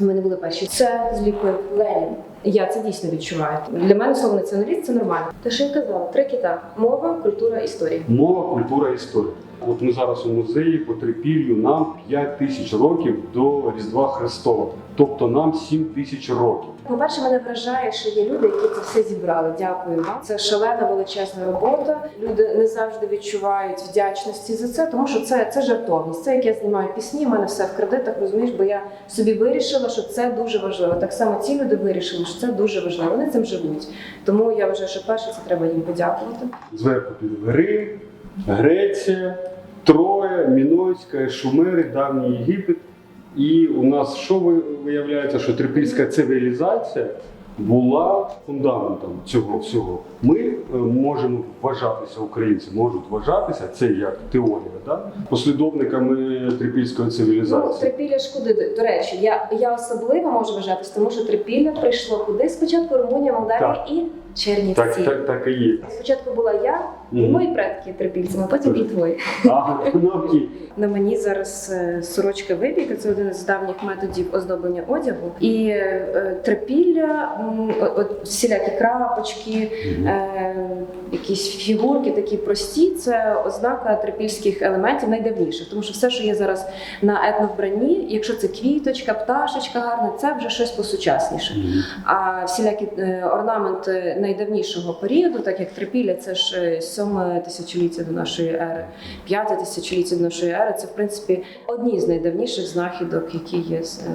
Ми мене були перші. Це зліпив Ленін. Я це дійсно відчуваю. Для мене слово націоналіст це нормально. Те, що я казала, три кита: мова, культура, історія. Мова, культура, історія. От ми зараз у музеї по трипіллю нам 5 тисяч років до Різдва Христова. Тобто нам 7 тисяч років. По-перше, мене вражає, що є люди, які це все зібрали. Дякую вам. Це шалена величезна робота. Люди не завжди відчувають вдячності за це, тому що це, це жартовність. Це як я знімаю пісні, в мене все в кредитах, розумієш, бо я собі вирішила, що це дуже важливо. Так само ці люди вирішили, що це дуже важливо. Вони цим живуть. Тому я вважаю, що перше це треба їм подякувати. Зверху під Рим, Греція, Троя, Мінойська, Шумери, давній Єгипет. І у нас що виявляється, що трипільська цивілізація була фундаментом цього всього. Ми е, можемо вважатися, українці можуть вважатися, це як теорія, да? послідовниками трипільської Ну, цивілізації. трипілля ж куди до речі, я, я особливо можу вважатися, тому що трипілля прийшло куди? Спочатку Румунія, Молдавія і Чернівці. Так, так, так і є. Спочатку була я і Мгм. мої предки трипільцями, а потім і твої. Ага, ну окей. На мені зараз е, сорочка вибійка, це один з давніх методів оздоблення одягу. І е, трипілля, от всілякі крапочки, е, якісь фігурки такі прості. Це ознака трипільських елементів найдавніших. Тому що все, що є зараз на етновбранні, якщо це квіточка, пташечка гарна, це вже щось посучасніше. Мгм. А всілякі е, орнаменти найдавнішого періоду, так як трипілля, це ж е, сьоме тисячоліття до нашої ери, п'яте тисячоліття до нашої ери. Це в принципі одні з найдавніших знахідок, які є е,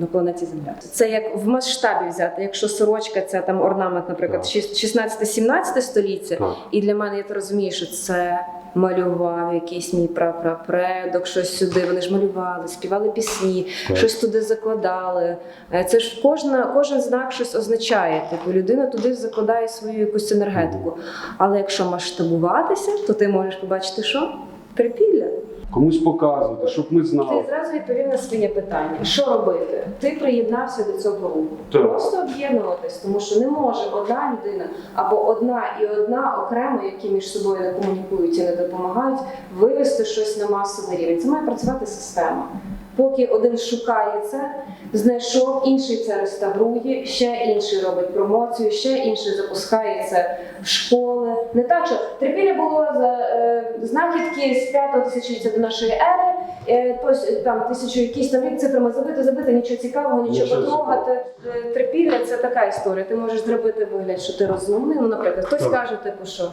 на планеті Земля. Це як в масштабі взяти. Якщо сорочка, це там орнамент, наприклад, Так. 16-17 століття, і для мене я то розумію, що це малював якийсь мій прапрапредок, щось сюди. Вони ж малювали, співали пісні, Так. щось туди закладали. Е, Це ж кожна, кожен знак щось означає. Типу людина туди закладає свою якусь енергетику. Але якщо масштабуватися, то ти можеш побачити, що трипілля. Комусь показувати, щоб ми знали. Ти зразу відповів на своє питання. Що робити? Ти приєднався до цього руху. Так. Просто об'єднуватись, тому що не може одна людина або одна і одна окремо, які між собою не комунікують і не допомагають, вивести щось на масовий рівень. Це має працювати система. Поки один шукає це, знайшов, інший це реставрує, ще інший робить промоцію, ще інший запускає це в школи. Не так, що трипілля було за е, знахідки з 5 тисячоліття до нашої ери, е, ось е, там тисячу якісь там рік цифрами забити, забити, нічого цікавого, нічого Нічого потрогати. Е, Трипілля це така історія. Ти можеш зробити вигляд, що ти розумний. Ну, наприклад, хтось Так. каже, типу, що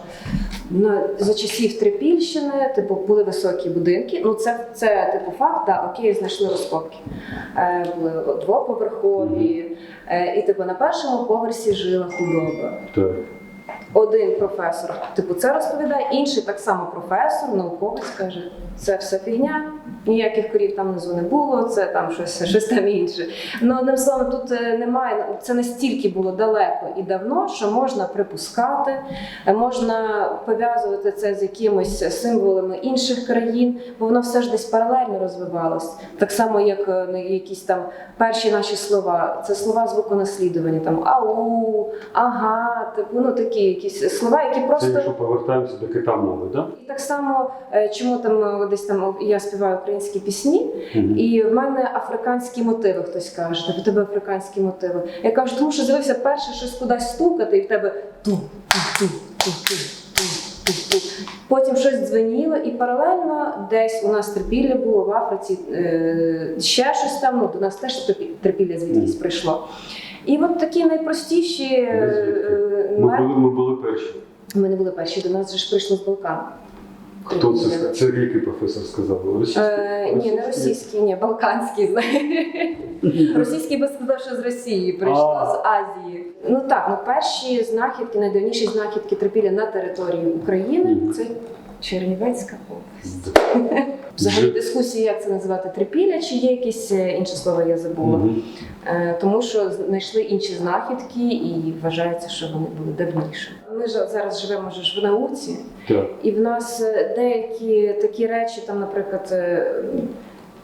на за часів Трипільщини, типу, були високі будинки. Ну це, це типу факт, да, окей, знайшли розкопки. Е, були двоповерхові, е, і типу на першому поверсі жила худоба. Так. Один професор, типу, це розповідає, інший так само професор, науковець каже, це все фігня, ніяких корів там внизу не було, це там щось, щось там інше. Ну одним словом, тут е, немає. Це настільки було далеко і давно, що можна припускати, можна пов'язувати це з якимись символами інших країн, бо воно все ж десь паралельно розвивалось. Так само, як е, якісь там перші наші слова, це слова звуконаслідування, там ау, ага, типу, ну такі якісь слова, які Це просто. якщо повертаємося до кита мови, так? І так само, е, чому там десь там я співаю українські пісні, і в мене африканські мотиви. Хтось каже, тобто тебе африканські мотиви. Я кажу, тому що з'явився перше щось кудись стукати, і в тебе ту-ту-ту-ту. Потім щось дзвеніло, і паралельно десь у нас терпілля було в Африці е, ще щось там, ну, до нас теж терпілля звідкись прийшло. І от такі найпростіші. Е, ми були, ми були перші. Ми не були перші, до нас вже ж прийшло з Балкану. Хто це? Це який професор сказав? Російський? Е, ні, не російський, ні, балканський. Російський би сказав, що з Росії прийшло, з Азії. Ну так, ну перші знахідки, найдавніші знахідки трипілля на території України це Чернівецька область. Взагалі дискусії, як це називати трипілля, чи є якісь е, інші слова, я забула. Мгм. Е, Тому що знайшли інші знахідки і вважається, що вони були давніше. Ми ж зараз живемо ж в науці, Так. і в нас е, деякі такі речі, там, наприклад, е,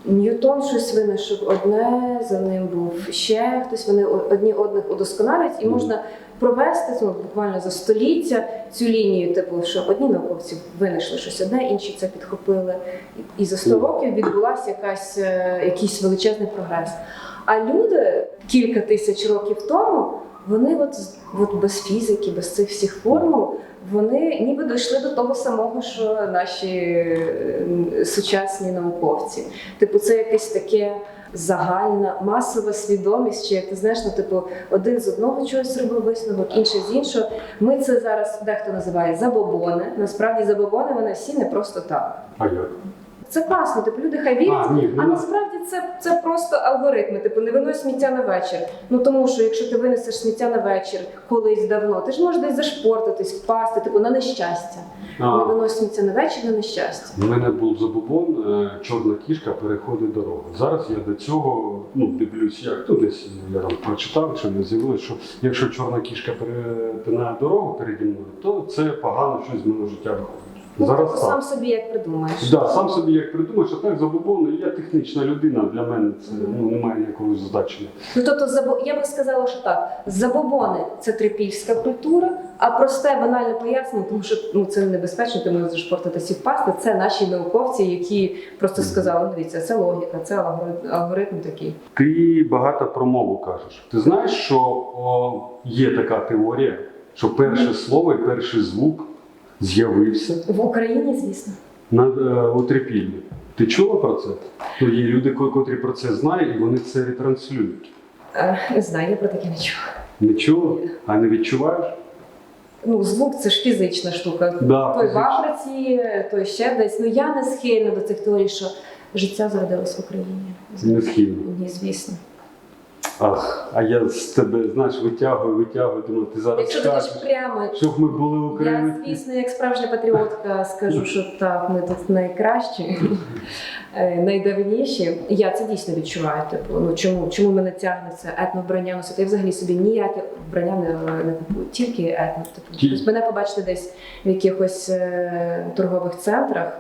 Ньютон щось винайшов одне, за ним був ще хтось. Вони одні одних удосконалять, і можна провести ну, буквально за століття цю лінію, типу, що одні науковці винайшли щось одне, інші це підхопили. І- за 100 років відбулася якась е, якийсь величезний прогрес. А люди кілька тисяч років тому, вони от, от без фізики, без цих всіх формул, вони ніби дійшли до того самого, що наші е, сучасні науковці. Типу, це якесь таке загальна масова свідомість, чи як ти знаєш, ну типу, один з одного чогось зробив висновок, інший з іншого. Ми це зараз дехто називає забобони. Насправді забобони вони всі не просто так. А як? Це класно, типу люди хай вірять, А, ні, а ну, насправді це, це просто алгоритми. Типу, не винось сміття на вечір. Ну тому що якщо ти винесеш сміття на вечір колись давно, ти ж можеш десь зашпортитись, впасти, типу на нещастя. Не винось сміття на вечір на нещастя. у мене був забубон, е, чорна кішка переходить дорогу. Зараз я до цього ну, дивлюсь, як ну, десь я там прочитав, що не з'явилось, що якщо чорна кішка перетинає дорогу переді мною, то це погано щось з мого життя виходить. Ну, Зараз типу, так. сам собі як придумаєш. Да, сам собі як придумаєш, а так забубон, я технічна людина, для мене це ну, немає ніякого значення. Ну тобто, забо- я би сказала, що так: забобони це трипільська культура, а просте банальне пояснення, тому що ну це небезпечно, ти можеш зашпортитися і впасти. Це наші науковці, які просто сказали: «Ну, дивіться, це логіка, це алгоритм, алгоритм такий. Ти багато про мову кажеш. Ти знаєш, що о, є така теорія, що перше слово і перший звук з'явився В Україні, звісно. на е. Ти чула про це? Ну, є люди, котрі про це знають, і вони це ретранслюють. Е, Не знаю, я про таке не чула. Не чула? А не відчуваєш? Ну, звук це ж фізична штука. Да, той в. Африці, той ще десь. Ну я не схильна до цих теорій, що життя зародилось в Україні. Не схильно. Ні, звісно. Ах, а я з тебе, знаєш, витягую, витягую, думаю, ти зараз Якщо ти скажеш, прямо, щоб ми були я, українці. звісно, як справжня патріотка, скажу, що так, ми тут найкращі, е, найдавніші. Я це дійсно відчуваю. Типу, ну чому, чому мене тягне це етновбрання носити? Я взагалі собі ніяке вбрання не, не купую, тільки етно. Типу, Ті- тобто мене побачити десь в якихось е, торгових центрах.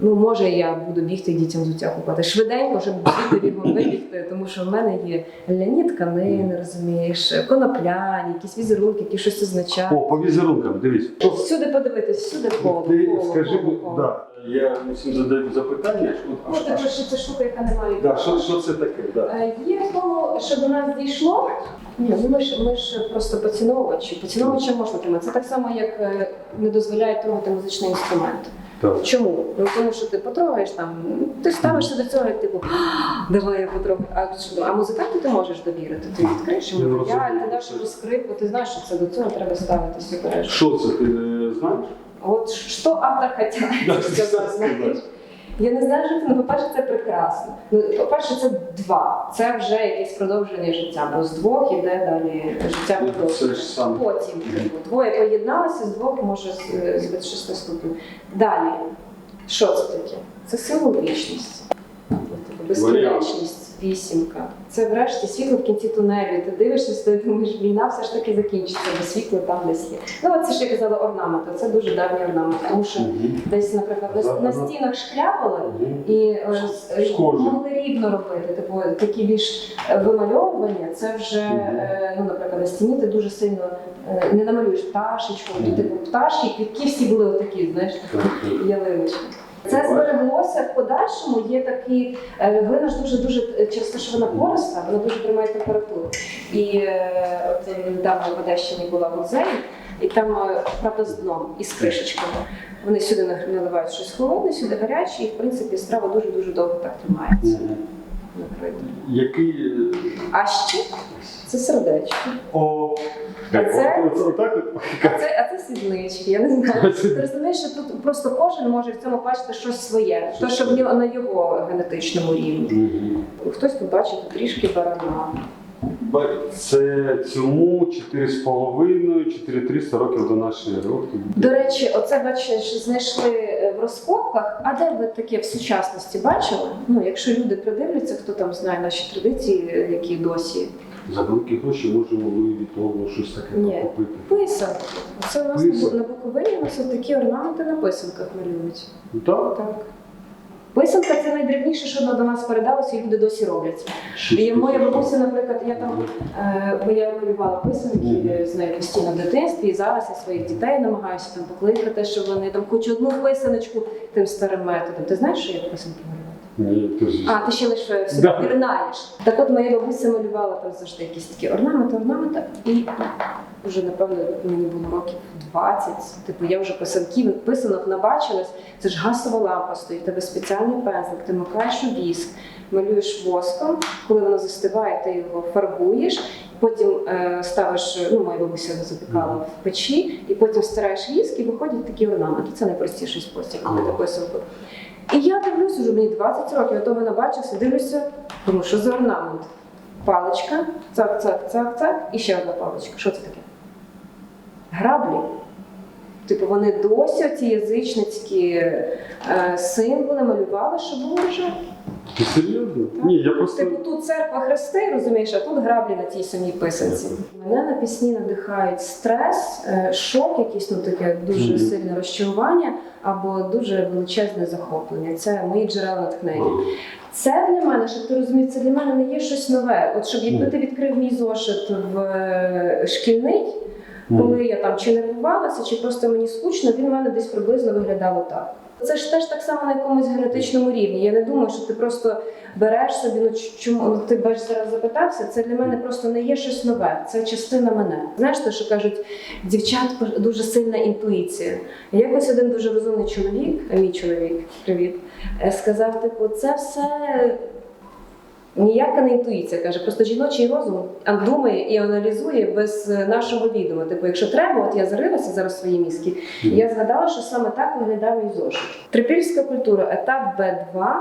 Ну, може, я буду бігти і дітям взуття купати. Швиденько, щоб бігти бігом вибігти, тому що в мене є ляні тканини, розумієш, конопляні, якісь візерунки, які щось означають. О, по візерункам, дивись. Всюди подивитись, всюди коло. Ти коло, скажи, коло, коло. да, я всім задаю запитання, Ну, а, типу, що це штука, яка не має. да, що, що це таке? Да. Е, Є в тому, що до нас дійшло. Ні, ну ми ж ми ж просто поціновувачі. Поціновувача можна тримати. Це так само, як е, не дозволяють трогати музичний інструмент. Так. Чому? Ну тому що ти потрогаєш там, ти ставишся до цього, як типу, давай я потрогаю. А, а музиканту ти можеш довірити. Ти відкриєш йому рояль, ти даш йому скрипку, ти знаєш, що це до цього треба ставитися. Що це, ти знаєш? От що автор хотів сказати, знаєш? Я не знаю, що це, ну, по-перше, це прекрасно. Ну, по-перше, це два. Це вже якесь продовження життя, бо з двох іде далі життя Ну, саме. Потім типу, двоє поєдналися, з двох може з- щось наступне. Далі, що це таке? Це символічність. Типу, Безкінечність, вісімка. Це врешті світло в кінці тунелю. Ти дивишся, ти думаєш, війна все ж таки закінчиться, бо світло там десь є. Ну, от це ж я казала орнаменти. Це дуже давній орнамент, тому що десь, наприклад, на, на стінах шкляпали. Мгм. І е, могли рівно робити. Типу такі більш е, вимальовування, це вже, е, ну, наприклад, на стіні ти дуже сильно е, не намалюєш пташечку, типу пташки, квітки всі були отакі, знаєш, ялиночки. Це збереглося в подальшому. Є такий е, глина ж дуже дуже через те, що вона пориста, вона дуже тримає температуру. І е, от недавно в Одещині була в музеї, і там е, правда з дном і з кришечками. Вони сюди наливають щось холодне, сюди гаряче, і в принципі страва дуже дуже довго так тримається. Який. е, А ще це сердечко. О, А це-. А це, а це сіднички, я не знаю. Ти розумієш, що тут просто кожен може в цьому бачити щось своє, то що в нього на його генетичному рівні. Хтось побачить трішки барана. Це цьому 4,5-4,300 років до нашої ери. До речі, оце бачиш, знайшли е, в розкопках. А де ви таке в сучасності бачили? Ну, якщо люди придивляться, хто там знає наші традиції, е, які досі За великі гроші можемо Луї Вітовну щось таке Ні. купити. писанки. Це у нас Писанки. на Буковині у нас такі орнаменти на писанках малюють. Так, Так. Писанка це найдрібніше, що до нас передалося, і люди досі роблять. І моя бабуся, наприклад, я там е, бо я малювала писанки з нею постійно в дитинстві, і зараз я своїх дітей намагаюся там покликати, щоб вони там хоч одну писаночку тим старим методом. Ти знаєш, що як писанки ти ж. А, ти ще лише все Да. пірнаєш. Так от моя бабуся малювала там завжди якісь такі орнаменти, орнаменти. І вже, напевно, мені було років 20. Типу, я вже писанків, писанок набачилась. Це ж газова лампа стоїть, тебе спеціальний пензлик, ти макаєш у віск, малюєш воском, коли воно застиває, ти його фарбуєш. Потім е, ставиш, ну моя бабуся запікала в печі, і потім стираєш віск і виходять такі орнаменти. Це найпростіший спосіб робити писанку. І я дивлюсь, уже мені 20 років, я того набачився, дивлюся, думаю, що за орнамент? Паличка, цак, цак, цак, цак, і ще одна паличка. Що це таке? Граблі. Типу вони досі ці язичницькі е, символи малювали, що було вже. Ти серйозно? Ні, я просто. Типу тут церква хрести, розумієш, а тут граблі на тій самій писанці. Мене на пісні надихають стрес, е, шок, якийсь ну таке дуже Мгм. сильне розчарування або дуже величезне захоплення. Це мої джерела натхнення. Це для мене, щоб ти розумів, це для мене не є щось нове. От щоб якби ти відкрив мій зошит в е, шкільний, коли я там чи нервувалася, чи просто мені скучно, він в мене десь приблизно виглядав отак. Це ж теж так само на якомусь генетичному рівні. Я не думаю, що ти просто береш собі, ну чому ну, ти бач зараз запитався. Це для мене просто не є щось нове. Це частина мене. Знаєш, те, що кажуть, дівчат дуже сильна інтуїція. Якось один дуже розумний чоловік, мій чоловік, привіт, е, сказав: типу, це все Ніяка не інтуїція каже, просто жіночий розум думає і аналізує без е, нашого відома. Типу, якщо треба, от я зарилася зараз в свої мізки, і я згадала, що саме так виглядав мій зошит. Трипільська культура, етап Б2,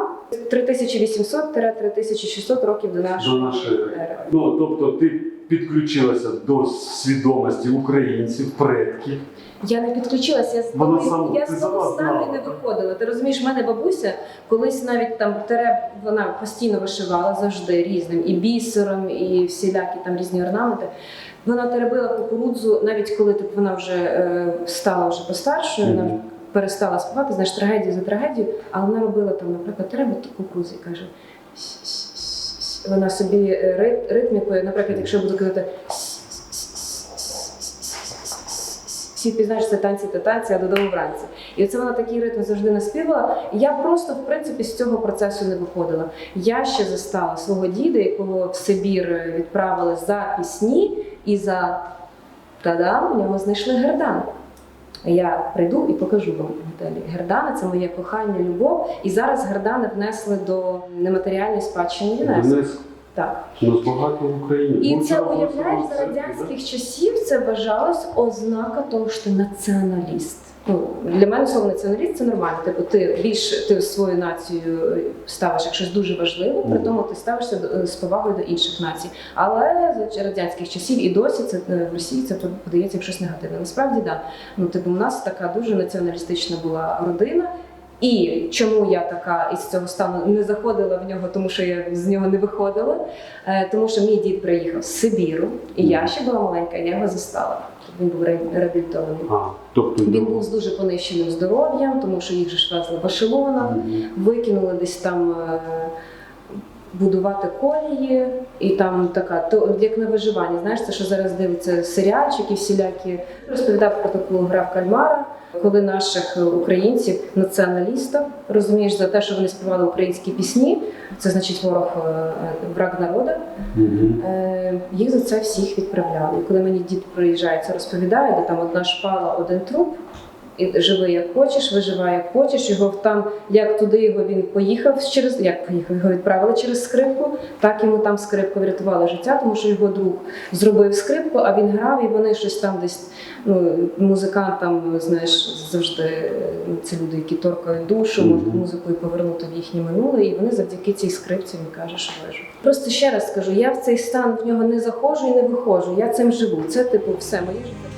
3800-3600 років до До нашої нашої ери. Ну, тобто ти підключилася до свідомості українців, предків. Я не підключилася, я з Вона того, сама- я ти з того сама стану і знала, не виходила. Ти розумієш, в мене бабуся колись навіть там тереб, вона постійно вишивала завжди різним і бісером, і всілякі там різні орнаменти. Вона теребила кукурудзу, навіть коли типу, вона вже е, стала вже постаршою, вона Мгм. перестала співати, знаєш, трагедію за трагедією, але вона робила там, наприклад, треба кукурудзу і каже. Вона собі е, рит- ритмікою, наприклад, якщо я буду казати всі пізнаєш це танці та танці, а додому вранці. І оце вона такий ритм завжди наспівала. І я просто, в принципі, з цього процесу не виходила. Я ще застала свого діда, якого в Сибір відправили за пісні, і за та-дам, у нього знайшли гердан. Я прийду і покажу вам в готелі. Гердани це моє кохання, любов. І зараз гердани внесли до нематеріальної спадщини ЮНЕСКо. Так. У багато в Україні. І Ну, це уявляєш за радянських часів. Це вважалось ознака того, що ти націоналіст. Ну для мене слово націоналіст це нормально. Типу, ти більш ти свою націю ставиш як щось дуже важливе, при тому ти ставишся до- з повагою до інших націй. Але за радянських часів і досі це е, в Росії це подається як щось негативне. Насправді да. Ну типу, у нас така дуже націоналістична була родина. І чому я така із цього стану не заходила в нього, тому що я з нього не виходила. Е, Тому що мій дід приїхав з Сибіру, і я ще була маленька, я його застала. Він був ре- реабілітований. А, тобто Він був з дуже понищеним здоров'ям, тому що їх же ж везли в ешелонах, викинули десь там е, будувати колії, і там така, то як на виживанні. Знаєш, це що зараз дивиться серіальчики всілякі. Розповідав про таку гра в кальмара, коли наших українців, націоналістів, розумієш, за те, що вони співали українські пісні, це значить ворог е, враг народу. Mm -hmm. Їх за це всіх відправляли. І коли мені дід приїжджає, це розповідає, де там одна шпала, один труп. І живи як хочеш, виживай як хочеш. Його там, як туди його він поїхав через як поїхав, його відправили через скрипку, так йому там скрипка врятувала життя, тому що його друг зробив скрипку, а він грав, і вони щось там десь. Ну, музикантам, знаєш, завжди е, це люди, які торкають душу, можуть музикою повернути в їхнє минуле, і вони завдяки цій скрипці він каже, що вижив. Просто ще раз скажу, я в цей стан в нього не заходжу і не виходжу. Я цим живу. Це типу все моє життя.